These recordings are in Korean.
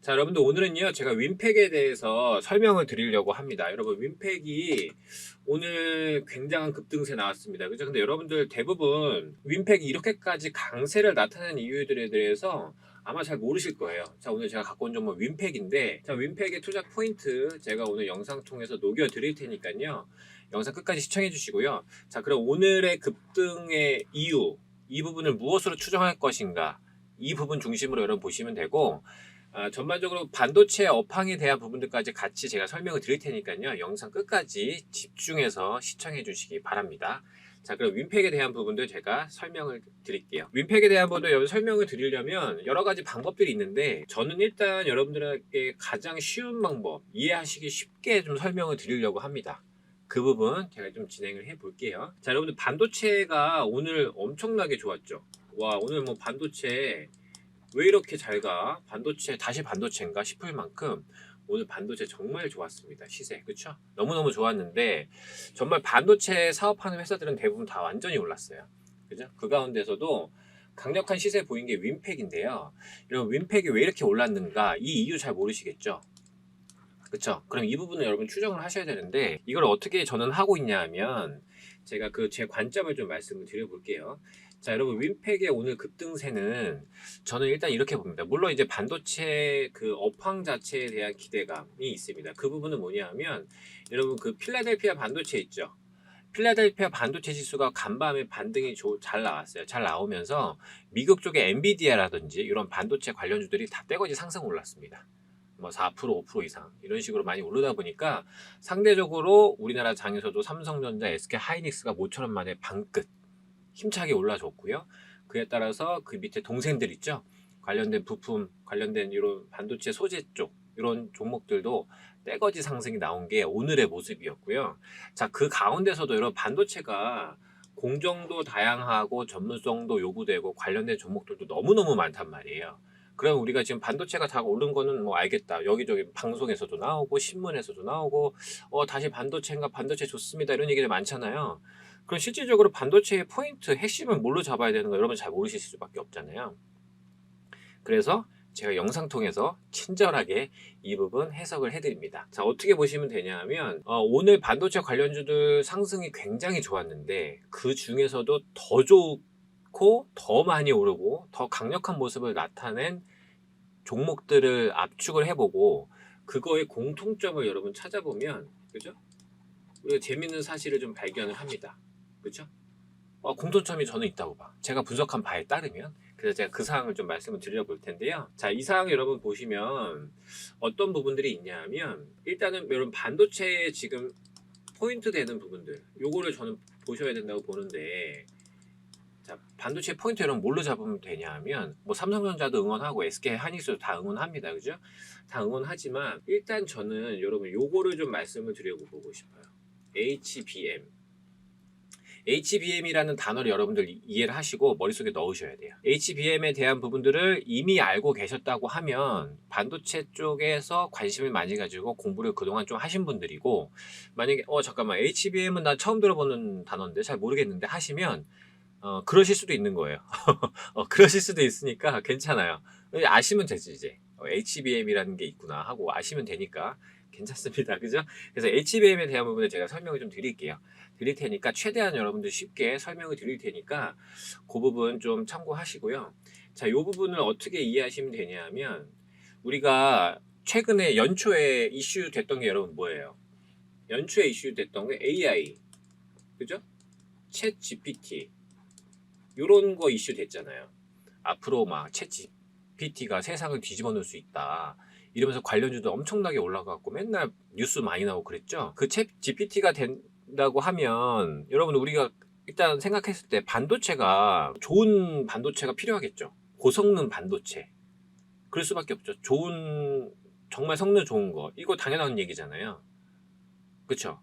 자, 여러분들 오늘은요, 제가 윈팩에 대해서 설명을 드리려고 합니다. 여러분, 윈팩이 오늘 굉장한 급등세 나왔습니다. 그죠? 근데 여러분들 대부분 윈팩이 이렇게까지 강세를 나타낸 이유들에 대해서 아마 잘 모르실 거예요. 자, 오늘 제가 갖고 온 종목 윈팩인데, 자, 윈팩의 투자 포인트 제가 오늘 영상 통해서 녹여 드릴 테니까요. 영상 끝까지 시청해 주시고요. 자, 그럼 오늘의 급등의 이유, 이 부분을 무엇으로 추정할 것인가, 이 부분 중심으로 여러분 보시면 되고, 아, 전반적으로 반도체 업황에 대한 부분들까지 같이 제가 설명을 드릴 테니까요. 영상 끝까지 집중해서 시청해 주시기 바랍니다. 자, 그럼 윈팩에 대한 부분도 제가 설명을 드릴게요. 윈팩에 대한 부분도 여러분 설명을 드리려면 여러 가지 방법들이 있는데 저는 일단 여러분들에게 가장 쉬운 방법, 이해하시기 쉽게 좀 설명을 드리려고 합니다. 그 부분 제가 좀 진행을 해 볼게요. 자, 여러분들 반도체가 오늘 엄청나게 좋았죠. 와, 오늘 뭐 반도체 왜 이렇게 잘 가? 반도체 다시 반도체인가 싶을 만큼 오늘 반도체 정말 좋았습니다. 시세. 그쵸? 너무너무 좋았는데 정말 반도체 사업하는 회사들은 대부분 다 완전히 올랐어요. 그죠? 그 가운데서도 강력한 시세 보인 게 윈팩인데요. 여러분 윈팩이 왜 이렇게 올랐는가? 이 이유 잘 모르시겠죠? 그쵸? 그럼 이 부분은 여러분 추정을 하셔야 되는데 이걸 어떻게 저는 하고 있냐 하면 제가 그 제 관점을 좀 말씀을 드려볼게요. 자, 여러분 윈팩의 오늘 급등세는 저는 일단 이렇게 봅니다. 물론 이제 반도체 그 업황 자체에 대한 기대감이 있습니다. 그 부분은 뭐냐 하면 여러분 그 필라델피아 반도체 있죠. 필라델피아 반도체 지수가 간밤에 반등이 조- 잘 나왔어요. 잘 나오면서 미국 쪽의 엔비디아라든지 이런 반도체 관련주들이 다 떼거지 상승 올랐습니다. 뭐 4%, 5% 이상 이런 식으로 많이 오르다 보니까 상대적으로 우리나라 장에서도 삼성전자, SK 하이닉스가 모처럼 만에 방끝 힘차게 올라줬고요. 그에 따라서 그 밑에 동생들 있죠. 관련된 부품, 관련된 이런 반도체 소재 쪽 이런 종목들도 떼거지 상승이 나온 게 오늘의 모습이었고요. 자, 그 가운데서도 이런 반도체가 공정도 다양하고 전문성도 요구되고 관련된 종목들도 너무너무 많단 말이에요. 그럼 우리가 지금 반도체가 다 오른 거는 뭐 알겠다. 여기저기 방송에서도 나오고 신문에서도 나오고 어 다시 반도체인가 반도체 좋습니다. 이런 얘기들 많잖아요. 그럼 실질적으로 반도체의 포인트, 핵심은 뭘로 잡아야 되는 거 여러분 잘 모르실 수밖에 없잖아요. 그래서 제가 영상 통해서 친절하게 이 부분 해석을 해드립니다. 자, 어떻게 보시면 되냐 하면, 어, 오늘 반도체 관련주들 상승이 굉장히 좋았는데, 그 중에서도 더 좋고, 더 많이 오르고, 더 강력한 모습을 나타낸 종목들을 압축을 해보고, 그거의 공통점을 여러분 찾아보면, 그죠? 우리가 재밌는 사실을 좀 발견을 합니다. 그죠? 어, 공통점이 저는 있다고 봐. 제가 분석한 바에 따르면. 그래서 제가 그 사항을 좀 말씀을 드려볼 텐데요. 자, 이 사항 여러분 보시면 어떤 부분들이 있냐 하면 일단은 여러분 반도체에 지금 포인트 되는 부분들 요거를 저는 보셔야 된다고 보는데 자, 반도체 포인트 여러분 뭘로 잡으면 되냐 하면 뭐 삼성전자도 응원하고 SK 하이닉스도 다 응원합니다. 그죠? 다 응원하지만 일단 저는 여러분 요거를 좀 말씀을 드려보고 싶어요. HBM HBM이라는 단어를 여러분들 이- 이해를 하시고 머릿속에 넣으셔야 돼요. HBM에 대한 부분들을 이미 알고 계셨다고 하면 반도체 쪽에서 관심을 많이 가지고 공부를 그동안 좀 하신 분들이고 만약에 어 잠깐만 HBM은 난 처음 들어보는 단어인데 잘 모르겠는데 하시면 어 그러실 수도 있는 거예요. 어 그러실 수도 있으니까 괜찮아요. 아시면 되지 이제 어, HBM이라는 게 있구나 하고 아시면 되니까 괜찮습니다. 그죠? 그래서 HBM에 대한 부분을 제가 설명을 좀 드릴게요. 드릴 테니까 최대한 여러분들 쉽게 설명을 드릴 테니까 그 부분 좀 참고하시고요. 자, 이 부분을 어떻게 이해하시면 되냐면 우리가 최근에 연초에 이슈 됐던 게 여러분 뭐예요? 연초에 이슈 됐던 게 AI, 그죠? 챗 GPT 이런 거 이슈 됐잖아요. 앞으로 막챗 GPT가 세상을 뒤집어 놓을 수 있다. 이러면서 관련주도 엄청나게 올라갔고 맨날 뉴스 많이 나오고 그랬죠. 그 챗 GPT가 된다고 하면 여러분 우리가 일단 생각했을 때 반도체가 좋은 반도체가 필요하겠죠. 고성능 반도체. 그럴 수밖에 없죠. 좋은 정말 성능 좋은 거 이거 당연한 얘기잖아요. 그쵸?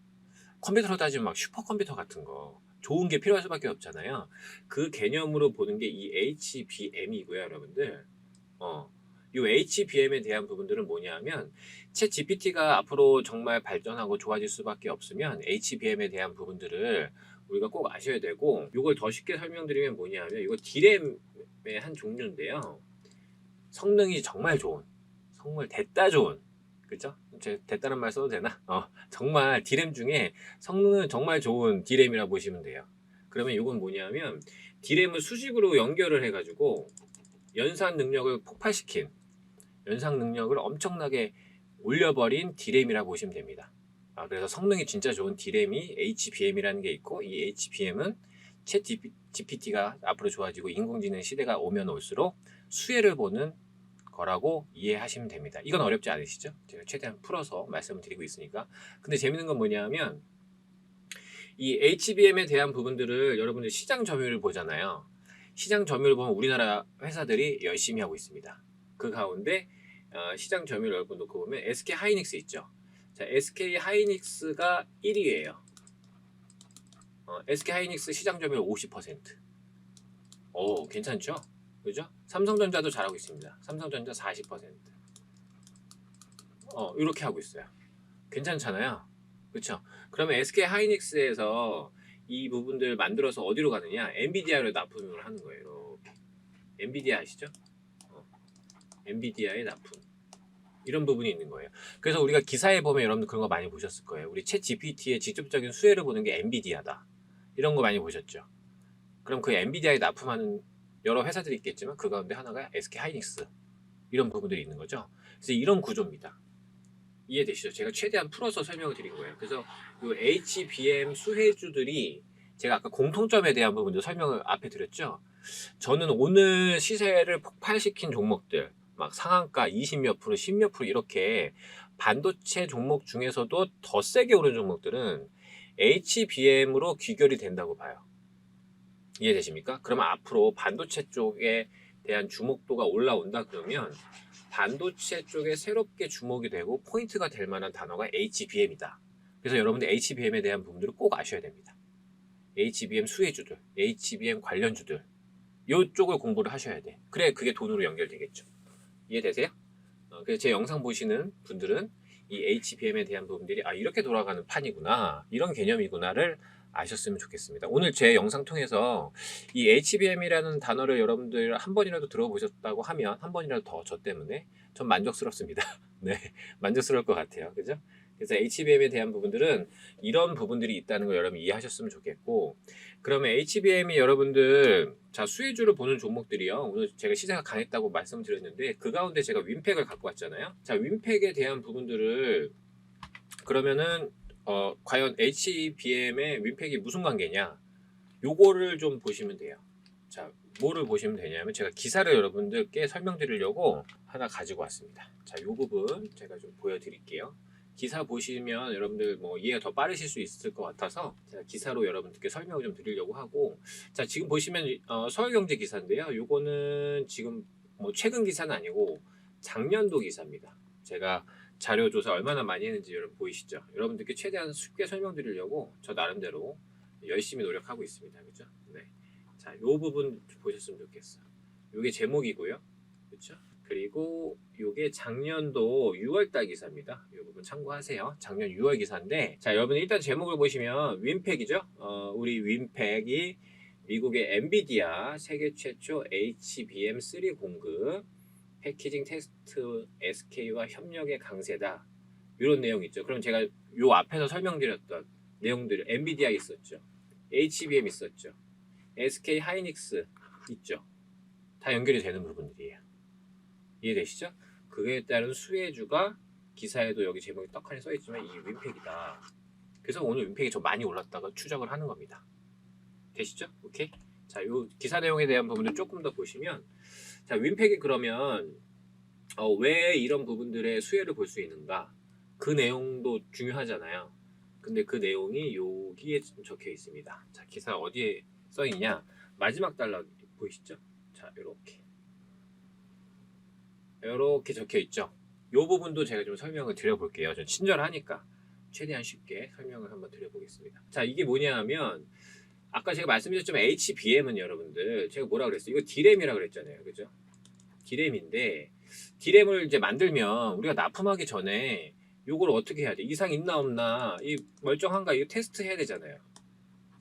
컴퓨터로 따지면 막 슈퍼컴퓨터 같은 거 좋은 게 필요할 수밖에 없잖아요. 그 개념으로 보는 게 이 HBM이고요, 여러분들. 어, 이 HBM에 대한 부분들은 뭐냐면 챗 GPT가 앞으로 정말 발전하고 좋아질 수밖에 없으면 HBM에 대한 부분들을 우리가 꼭 아셔야 되고 이걸 더 쉽게 설명드리면 뭐냐면 이거 D램의 한 종류인데요. 성능이 정말 좋은, 정말 됐다 좋은, 그죠? 제 됐다는 말 써도 되나? 어, 정말 D램 중에 성능은 정말 좋은 D램이라 보시면 돼요. 그러면 이건 뭐냐면 D램을 수직으로 연결을 해가지고 연산 능력을 폭발시킨 연상 능력을 엄청나게 올려버린 D램이라 보시면 됩니다. 아, 그래서 성능이 진짜 좋은 D램이 HBM이라는 게 있고 이 HBM은 챗 GPT가 앞으로 좋아지고 인공지능 시대가 오면 올수록 수혜를 보는 거라고 이해하시면 됩니다. 이건 어렵지 않으시죠? 제가 최대한 풀어서 말씀을 드리고 있으니까. 근데 재밌는 건 뭐냐면 이 HBM에 대한 부분들을 여러분들 시장 점유율을 보잖아요. 시장 점유율을 보면 우리나라 회사들이 열심히 하고 있습니다. 그 가운데 어, 시장 점유율 여러분 놓고 보면 SK 하이닉스 있죠. 자, SK 하이닉스가 1위예요. 어, SK 하이닉스 시장 점유율 50%. 오, 괜찮죠? 그죠? 삼성전자도 잘하고 있습니다. 삼성전자 40%. 어, 이렇게 하고 있어요. 괜찮잖아요. 그렇죠? 그러면 SK 하이닉스에서 이 부분들 만들어서 어디로 가느냐? 엔비디아로 납품을 하는 거예요. 이렇게. 엔비디아 아시죠? 어. 엔비디아의 납품. 이런 부분이 있는 거예요. 그래서 우리가 기사에 보면 여러분들 그런 거 많이 보셨을 거예요. 우리 챗 GPT의 직접적인 수혜를 보는 게 엔비디아다. 이런 거 많이 보셨죠? 그럼 그 엔비디아에 납품하는 여러 회사들이 있겠지만 그 가운데 하나가 SK 하이닉스 이런 부분들이 있는 거죠. 그래서 이런 구조입니다. 이해되시죠? 제가 최대한 풀어서 설명을 드린 거예요. 그래서 이 HBM 수혜주들이 제가 아까 공통점에 대한 부분도 설명을 앞에 드렸죠. 저는 오늘 시세를 폭발시킨 종목들, 막 상한가 20몇 프로, 10몇 프로 이렇게 반도체 종목 중에서도 더 세게 오른 종목들은 HBM으로 귀결이 된다고 봐요. 이해되십니까? 그러면 앞으로 반도체 쪽에 대한 주목도가 올라온다 그러면 반도체 쪽에 새롭게 주목이 되고 포인트가 될 만한 단어가 HBM이다. 그래서 여러분들 HBM에 대한 부분들을 꼭 아셔야 됩니다. HBM 수혜주들, HBM 관련주들 이쪽을 공부를 하셔야 돼. 그래 그게 돈으로 연결되겠죠. 이해되세요? 어, 그래서 제 영상 보시는 분들은 이 HBM에 대한 부분들이 아 이렇게 돌아가는 판이구나 이런 개념이구나를 아셨으면 좋겠습니다. 오늘 제 영상 통해서 이 HBM이라는 단어를 여러분들 한 번이라도 들어보셨다고 하면 한 번이라도 더 저 때문에 전 만족스럽습니다. 네, 만족스러울 것 같아요. 그죠? 그래서 HBM에 대한 부분들은 이런 부분들이 있다는 걸 여러분 이해하셨으면 좋겠고 그러면 HBM이 여러분들 자 수혜주를 보는 종목들이요 오늘 제가 시세가 강했다고 말씀드렸는데 그 가운데 제가 윈팩을 갖고 왔잖아요 자 윈팩에 대한 부분들을 그러면은 어, 과연 HBM의 윈팩이 무슨 관계냐? 요거를 좀 보시면 돼요. 자, 뭐를 보시면 되냐면 제가 기사를 여러분들께 설명드리려고 하나 가지고 왔습니다. 자, 요 부분 제가 좀 보여드릴게요. 기사 보시면 여러분들 뭐 이해가 더 빠르실 수 있을 것 같아서 제가 기사로 여러분들께 설명을 좀 드리려고 하고 자 지금 보시면 어, 서울경제 기사인데요. 요거는 지금 뭐 최근 기사는 아니고 작년도 기사입니다. 제가 자료 조사 얼마나 많이 했는지 여러분 보이시죠? 여러분들께 최대한 쉽게 설명드리려고 저 나름대로 열심히 노력하고 있습니다. 그죠? 네. 자, 요 부분 보셨으면 좋겠어요. 요게 제목이고요. 그렇죠? 그리고 요게 작년도 6월달 기사입니다. 이 부분 참고하세요. 작년 6월 기사인데 자 여러분 일단 제목을 보시면 윈팩이죠. 어, 우리 윈팩이 미국의 엔비디아 세계 최초 HBM3 공급 패키징 테스트 SK와 협력의 강세다. 이런 내용 있죠. 그럼 제가 요 앞에서 설명드렸던 내용들 엔비디아 있었죠. HBM 있었죠. SK 하이닉스 있죠. 다 연결이 되는 부분들이에요. 이해되시죠? 그에 따른 수혜주가 기사에도 여기 제목이 떡하니 써있지만 이 윈팩이다. 그래서 오늘 윈팩이 좀 많이 올랐다가 추적을 하는 겁니다. 되시죠? 오케이? 자, 요 기사 내용에 대한 부분을 조금 더 보시면 자, 윈팩이 그러면 어, 왜 이런 부분들의 수혜를 볼 수 있는가? 그 내용도 중요하잖아요. 근데 그 내용이 여기에 적혀 있습니다. 자, 기사 어디에 써 있냐? 마지막 단락 보이시죠? 자, 이렇게. 이렇게 적혀 있죠. 요 부분도 제가 좀 설명을 드려볼게요. 전 친절하니까 최대한 쉽게 설명을 한번 드려보겠습니다. 자, 이게 뭐냐 하면 아까 제가 말씀드렸지만 HBM은 여러분들 제가 뭐라 그랬어요? 이거 D램이라 그랬잖아요. 그죠? D램인데 D램을 이제 만들면 우리가 납품하기 전에 요걸 어떻게 해야 돼? 이상 있나 없나? 이 멀쩡한가? 이거 테스트 해야 되잖아요.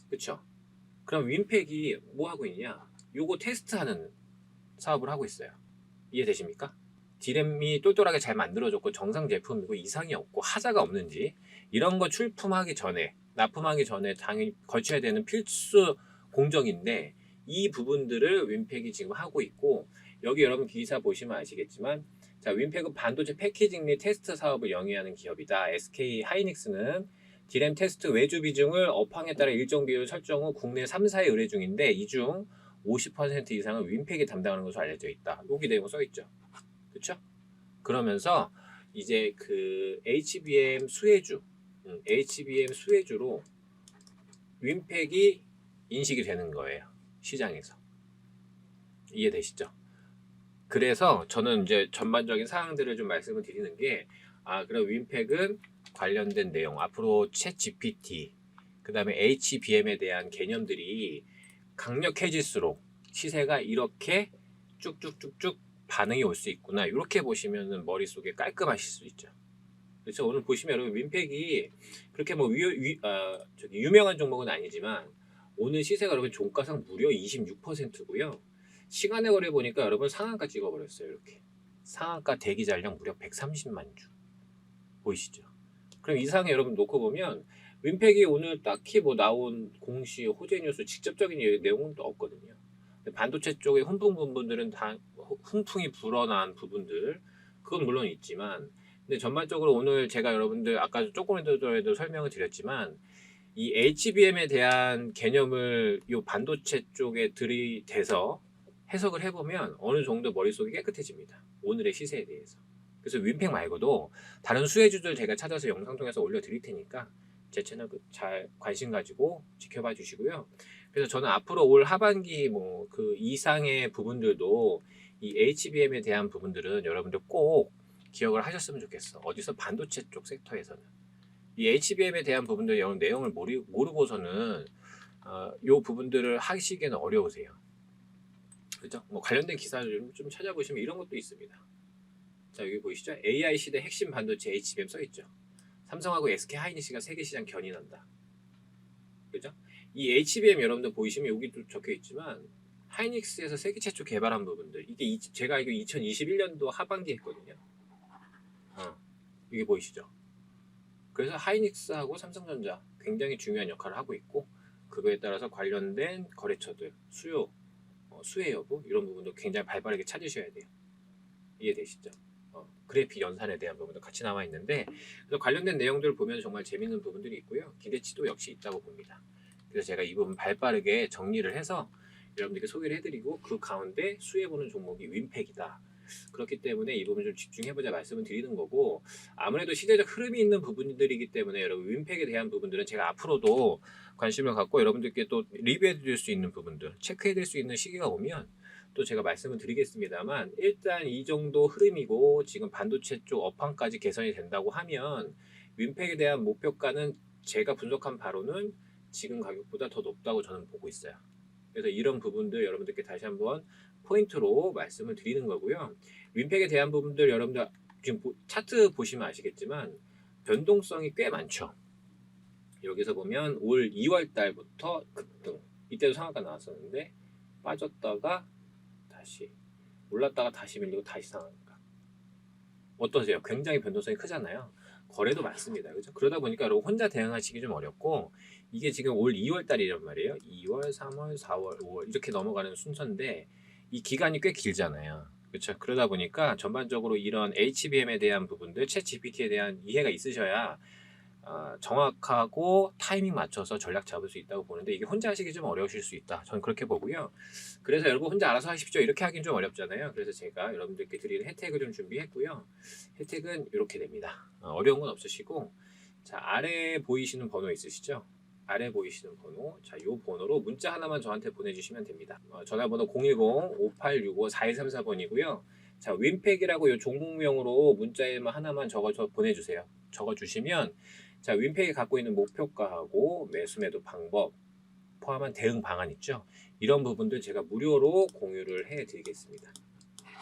그쵸? 그럼 윈팩이 뭐 하고 있냐? 요거 테스트하는 사업을 하고 있어요. 이해되십니까? 디램이 똘똘하게 잘 만들어졌고 정상 제품이고 이상이 없고 하자가 없는지 이런 거 출품하기 전에 납품하기 전에 당연히 거쳐야 되는 필수 공정인데 이 부분들을 윈팩이 지금 하고 있고 여기 여러분 기사 보시면 아시겠지만 자 윈팩은 반도체 패키징 및 테스트 사업을 영위하는 기업이다. SK 하이닉스는 디램 테스트 외주 비중을 업황에 따라 일정 비율 설정 후 국내 3사에 의뢰 중인데 이 중 50% 이상은 윈팩이 담당하는 것으로 알려져 있다. 여기 내용 써 있죠. 그렇죠? 그러면서 이제 그 HBM 수혜주, 음, HBM 수혜주로 윈팩이 인식이 되는 거예요. 시장에서. 이해되시죠? 그래서 저는 이제 전반적인 사항들을 좀 말씀을 드리는 게, 아, 그럼 윈팩은 관련된 내용, 앞으로 챗 GPT, 그 다음에 HBM에 대한 개념들이 강력해질수록 시세가 이렇게 쭉쭉쭉쭉 반응이 올 수 있구나. 이렇게 보시면 머릿속에 깔끔하실 수 있죠. 그래서 오늘 보시면 여러분 윈팩이 그렇게 뭐 위, 위, 아, 저기 유명한 종목은 아니지만 오늘 시세가 여러분 종가상 무려 26%고요. 시간에 거래 보니까 여러분 상한가 찍어버렸어요. 이렇게 상한가 대기 잔량 무려 130만 주 보이시죠? 그럼 이상에 여러분 놓고 보면 윈팩이 오늘 딱히 뭐 나온 공시 호재 뉴스 직접적인 내용은 또 없거든요. 반도체 쪽에 훈풍 부분들은 다 훈풍이 불어난 부분들 그건 물론 있지만 근데 전반적으로 오늘 제가 여러분들 아까 조금에도 설명을 드렸지만 이 HBM에 대한 개념을 이 반도체 쪽에 들이대서 해석을 해보면 어느 정도 머릿속이 깨끗해집니다. 오늘의 시세에 대해서. 그래서 윈팩 말고도 다른 수혜주들 제가 찾아서 영상 통해서 올려드릴 테니까 제 채널 그잘 관심 가지고 지켜봐 주시고요. 그래서 저는 앞으로 올 하반기 뭐 그 이상의 부분들도 이 HBM에 대한 부분들은 여러분들 꼭 기억을 하셨으면 좋겠어. 어디서 반도체 쪽 섹터에서는 이 HBM에 대한 부분들 내용을 모르, 모르고서는 어, 요 부분들을 하시기에는 어려우세요. 그죠? 뭐 관련된 기사를 좀 찾아보시면 이런 것도 있습니다. 자 여기 보이시죠? AI 시대 핵심 반도체 HBM 써 있죠. 삼성하고 SK 하이닉스가 세계 시장 견인한다. 그죠? 이 HBM 여러분들 보이시면 여기도 적혀 있지만 하이닉스에서 세계 최초 개발한 부분들 이게 이, 제가 알기로 2021년도 하반기에 했거든요. 어, 이게 보이시죠? 그래서 하이닉스하고 삼성전자 굉장히 중요한 역할을 하고 있고 그거에 따라서 관련된 거래처들 수요, 어, 수혜 여부 이런 부분도 굉장히 발빠르게 찾으셔야 돼요. 이해되시죠? 어, 그래픽 연산에 대한 부분도 같이 나와 있는데 그래서 관련된 내용들을 보면 정말 재밌는 부분들이 있고요. 기대치도 역시 있다고 봅니다. 그래서 제가 이 부분 발빠르게 정리를 해서 여러분들께 소개를 해드리고 그 가운데 수혜보는 종목이 윈팩이다. 그렇기 때문에 이 부분 좀 집중해보자 말씀을 드리는 거고 아무래도 시대적 흐름이 있는 부분들이기 때문에 여러분 윈팩에 대한 부분들은 제가 앞으로도 관심을 갖고 여러분들께 또 리뷰해드릴 수 있는 부분들 체크해드릴 수 있는 시기가 오면 또 제가 말씀을 드리겠습니다만 일단 이 정도 흐름이고 지금 반도체 쪽 업황까지 개선이 된다고 하면 윈팩에 대한 목표가는 제가 분석한 바로는 지금 가격보다 더 높다고 저는 보고 있어요. 그래서 이런 부분들 여러분들께 다시 한번 포인트로 말씀을 드리는 거고요. 윈팩에 대한 부분들 여러분들 지금 차트 보시면 아시겠지만 변동성이 꽤 많죠. 여기서 보면 올 2월 달부터 급등. 이때도 상한가 나왔었는데 빠졌다가 다시 올랐다가 다시 밀리고 다시 상한가. 어떠세요? 굉장히 변동성이 크잖아요. 거래도 많습니다. 그죠? 그러다 보니까 혼자 대응하시기 좀 어렵고 이게 지금 올 2월 달이란 말이에요. 2월, 3월, 4월, 5월 이렇게 넘어가는 순서인데 이 기간이 꽤 길잖아요. 그렇죠. 그러다 보니까 전반적으로 이런 HBM에 대한 부분들, 챗 GPT에 대한 이해가 있으셔야 어, 정확하고 타이밍 맞춰서 전략 잡을 수 있다고 보는데 이게 혼자 하시기 좀 어려우실 수 있다. 저는 그렇게 보고요. 그래서 여러분 혼자 알아서 하십시오. 이렇게 하긴 좀 어렵잖아요. 그래서 제가 여러분들께 드리는 혜택을 좀 준비했고요. 혜택은 이렇게 됩니다. 어, 어려운 건 없으시고 자 아래 보이시는 번호 있으시죠? 아래 보이시는 번호, 자, 요 번호로 문자 하나만 저한테 보내주시면 됩니다. 어, 전화번호 010-5865-4134번이고요. 자, 윈팩이라고 이 종목명으로 문자에만 하나만 적어서 보내주세요. 적어주시면 자, 윈팩이 갖고 있는 목표가하고 매수 매도 방법 포함한 대응 방안 있죠. 이런 부분들 제가 무료로 공유를 해드리겠습니다.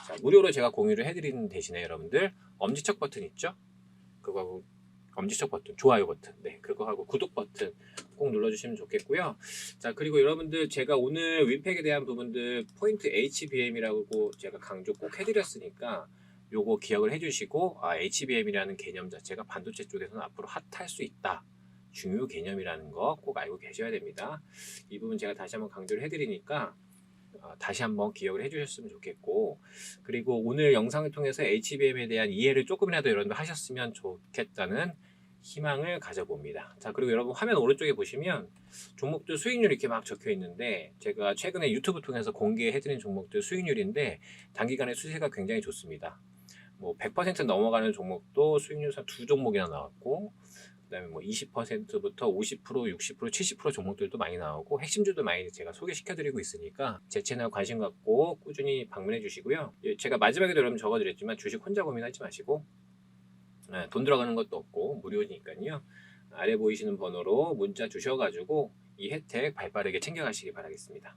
자, 무료로 제가 공유를 해드리는 대신에 여러분들 엄지척 버튼 있죠? 그거하고 엄지척 버튼, 좋아요 버튼, 네, 그거 하고 구독 버튼 꼭 눌러주시면 좋겠고요. 자, 그리고 여러분들 제가 오늘 윈팩에 대한 부분들 포인트 HBM이라고 제가 강조 꼭 해드렸으니까 요거 기억을 해주시고 아, HBM이라는 개념 자체가 반도체 쪽에서는 앞으로 핫할 수 있다. 중요 개념이라는 거 꼭 알고 계셔야 됩니다. 이 부분 제가 다시 한번 강조를 해드리니까 어, 다시 한번 기억을 해주셨으면 좋겠고 그리고 오늘 영상을 통해서 HBM에 대한 이해를 조금이라도 여러분들 하셨으면 좋겠다는 희망을 가져봅니다. 자 그리고 여러분 화면 오른쪽에 보시면 종목들 수익률 이렇게 막 적혀 있는데 제가 최근에 유튜브 통해서 공개해드린 종목들 수익률인데 단기간에 수세가 굉장히 좋습니다. 뭐 100% 넘어가는 종목도 수익률상 두 종목이나 나왔고 그다음에 뭐 20%부터 50%, 60%, 70% 종목들도 많이 나오고 핵심주도 많이 제가 소개시켜드리고 있으니까 제 채널 관심 갖고 꾸준히 방문해 주시고요. 예, 제가 마지막에도 여러분 적어드렸지만 주식 혼자 고민하지 마시고 예, 돈 들어가는 것도 없고 무료니까요. 아래 보이시는 번호로 문자 주셔가지고 이 혜택 발빠르게 챙겨가시기 바라겠습니다.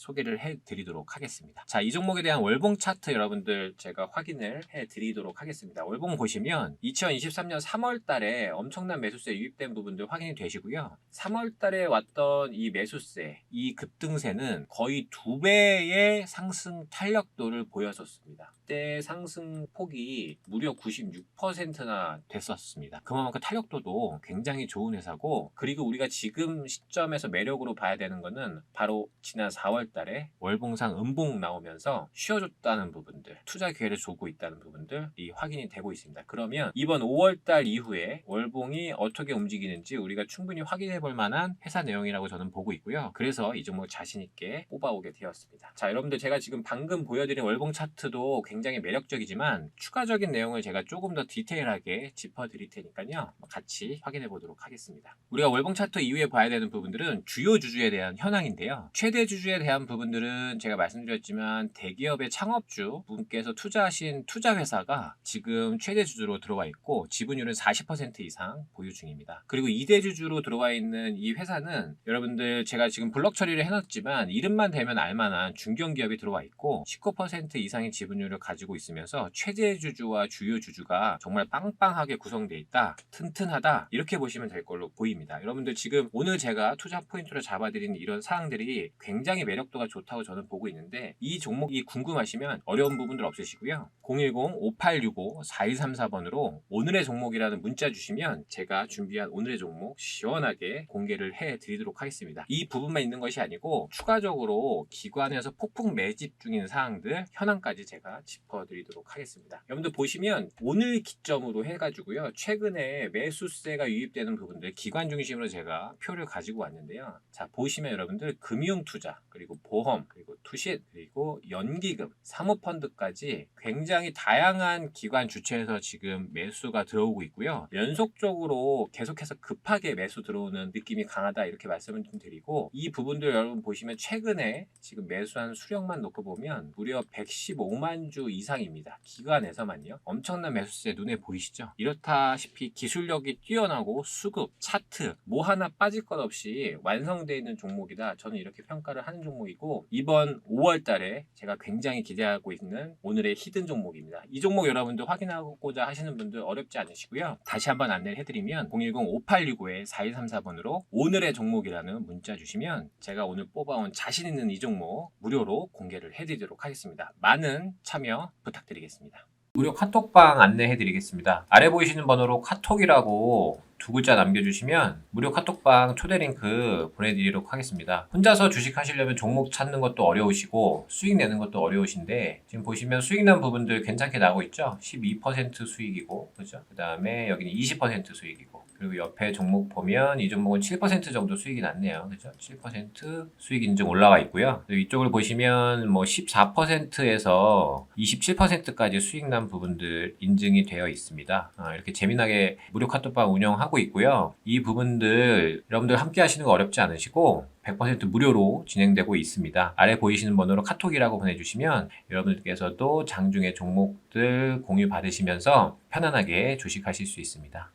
소개를 해드리도록 하겠습니다. 자 이 종목에 대한 월봉 차트 여러분들 제가 확인을 해드리도록 하겠습니다. 월봉 보시면 2023년 3월 달에 엄청난 매수세 유입된 부분들 확인이 되시고요. 3월 달에 왔던 이 매수세 이 급등세는 거의 두 배의 상승 탄력도를 보였었습니다. 그때 상승 폭이 무려 96%나 됐었습니다. 그만큼 탄력도도 굉장히 좋은 회사고 그리고 우리가 지금 시점에서 매력으로 봐야 되는 거는 바로 지난 4월 달에 월봉상 음봉 나오면서 쉬어줬다는 부분들 투자 기회를 주고 있다는 부분들이 확인이 되고 있습니다. 그러면 이번 5월 달 이후에 월봉이 어떻게 움직이는지 우리가 충분히 확인해 볼 만한 회사 내용이라고 저는 보고 있고요. 그래서 이 종목 자신 있게 뽑아오게 되었습니다. 자, 여러분들 제가 지금 방금 보여드린 월봉 차트도 굉장히 굉장히 매력적이지만 추가적인 내용을 제가 조금 더 디테일하게 짚어드릴 테니까요. 같이 확인해 보도록 하겠습니다. 우리가 월봉 차트 이후에 봐야 되는 부분들은 주요 주주에 대한 현황인데요. 최대 주주에 대한 부분들은 제가 말씀드렸지만 대기업의 창업주 분께서 투자하신 투자 회사가 지금 최대 주주로 들어와 있고 지분율은 40% 이상 보유 중입니다. 그리고 2대 주주로 들어와 있는 이 회사는 여러분들 제가 지금 블럭 처리를 해놨지만 이름만 대면 알만한 중견기업이 들어와 있고 19% 이상의 지분율을 가 지고 있으면서 최대 주주와 주요 주주가 정말 빵빵하게 구성되어 있다, 튼튼하다 이렇게 보시면 될 걸로 보입니다. 여러분들 지금 오늘 제가 투자 포인트로 잡아드린 이런 사항들이 굉장히 매력도가 좋다고 저는 보고 있는데 이 종목이 궁금하시면 어려운 부분들 없으시고요. 010-5865-4234번으로 오늘의 종목이라는 문자 주시면 제가 준비한 오늘의 종목 시원하게 공개를 해드리도록 하겠습니다. 이 부분만 있는 것이 아니고 추가적으로 기관에서 폭풍 매집 중인 사항들 현황까지 제가 짚어드리도록 하겠습니다. 여러분들 보시면 오늘 기점으로 해가지고요. 최근에 매수세가 유입되는 부분들 기관 중심으로 제가 표를 가지고 왔는데요. 자 보시면 여러분들 금융투자 그리고 보험 그리고 투신 그리고 연기금 사모펀드까지 굉장히 다양한 기관 주체에서 지금 매수가 들어오고 있고요. 연속적으로 계속해서 급하게 매수 들어오는 느낌이 강하다 이렇게 말씀을 좀 드리고 이 부분들 여러분 보시면 최근에 지금 매수한 수령만 놓고 보면 무려 115만 주 이상입니다. 기관에서만요. 엄청난 매수세 눈에 보이시죠? 이렇다시피 기술력이 뛰어나고 수급, 차트 뭐 하나 빠질 것 없이 완성되어 있는 종목이다. 저는 이렇게 평가를 하는 종목이고 이번 5월 달에 제가 굉장히 기대하고 있는 오늘의 히든 종목입니다. 이 종목 여러분들 확인하고자 하시는 분들 어렵지 않으시고요. 다시 한번 안내를 해드리면 010-5865-4134번으로 오늘의 종목이라는 문자 주시면 제가 오늘 뽑아온 자신 있는 이 종목 무료로 공개를 해드리도록 하겠습니다. 많은 참여 부탁드리겠습니다. 무료 카톡방 안내해드리겠습니다. 아래 보이시는 번호로 카톡이라고 두 글자 남겨주시면 무료 카톡방 초대 링크 보내드리도록 하겠습니다. 혼자서 주식 하시려면 종목 찾는 것도 어려우시고 수익 내는 것도 어려우신데 지금 보시면 수익 난 부분들 괜찮게 나오고 있죠? 12% 수익이고 그죠? 그 다음에 여기는 20% 수익이고 그리고 옆에 종목 보면 이 종목은 7% 정도 수익이 났네요. 그죠? 7% 수익 인증 올라와 있고요. 이쪽을 보시면 뭐 14%에서 27%까지 수익 난 부분들 인증이 되어 있습니다. 아, 이렇게 재미나게 무료 카톡방 운영하고 있고요. 이 부분들 여러분들 함께 하시는 거 어렵지 않으시고 100% 무료로 진행되고 있습니다. 아래 보이시는 번호로 카톡이라고 보내주시면 여러분들께서도 장중에 종목들 공유 받으시면서 편안하게 주식하실 수 있습니다.